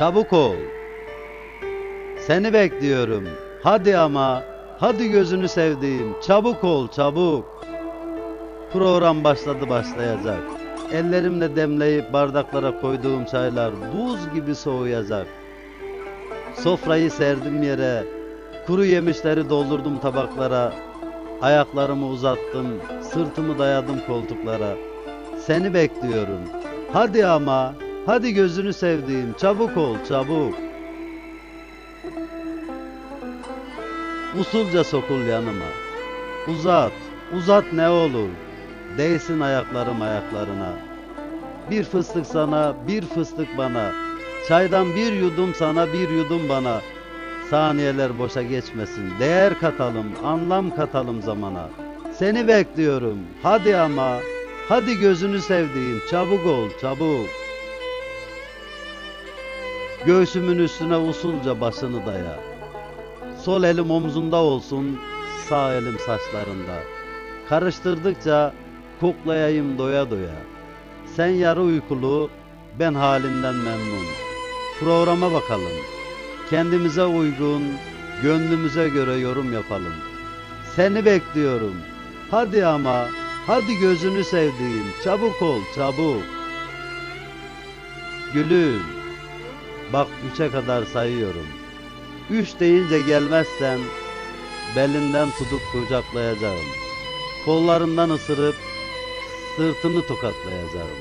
Çabuk ol. Seni bekliyorum. Hadi ama, hadi gözünü sevdiğim. Çabuk ol, çabuk. Program başladı başlayacak. Ellerimle demleyip bardaklara koyduğum çaylar buz gibi soğuyacak. Sofrayı serdim yere, kuru yemişleri doldurdum tabaklara. Ayaklarımı uzattım, sırtımı dayadım koltuklara. Seni bekliyorum. Hadi ama, hadi gözünü sevdiğim, çabuk ol, çabuk. Usulca sokul yanıma. Uzat, uzat ne olur. Değsin ayaklarım ayaklarına. Bir fıstık sana, bir fıstık bana. Çaydan bir yudum sana, bir yudum bana. Saniyeler boşa geçmesin. Değer katalım, anlam katalım zamana. Seni bekliyorum. Hadi ama, hadi gözünü sevdiğim. Çabuk ol, çabuk. Göğsümün üstüne usulca başını daya. Sol elim omzunda olsun, sağ elim saçlarında. Karıştırdıkça koklayayım doya doya. Sen yarı uykulu, ben halimden memnun. Programa bakalım. Kendimize uygun, gönlümüze göre yorum yapalım. Seni bekliyorum. Hadi ama, hadi gözünü sevdiğim. Çabuk ol, çabuk. Gülüm, bak üçe kadar sayıyorum. Üç deyince gelmezsen belinden tutup kucaklayacağım. Kollarından ısırıp sırtını tokatlayacağım.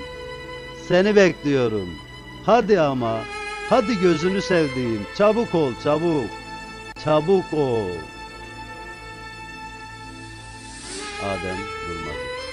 Seni bekliyorum. Hadi ama, hadi gözünü sevdiğim. Çabuk ol, çabuk. Çabuk ol. Adem Durmaz.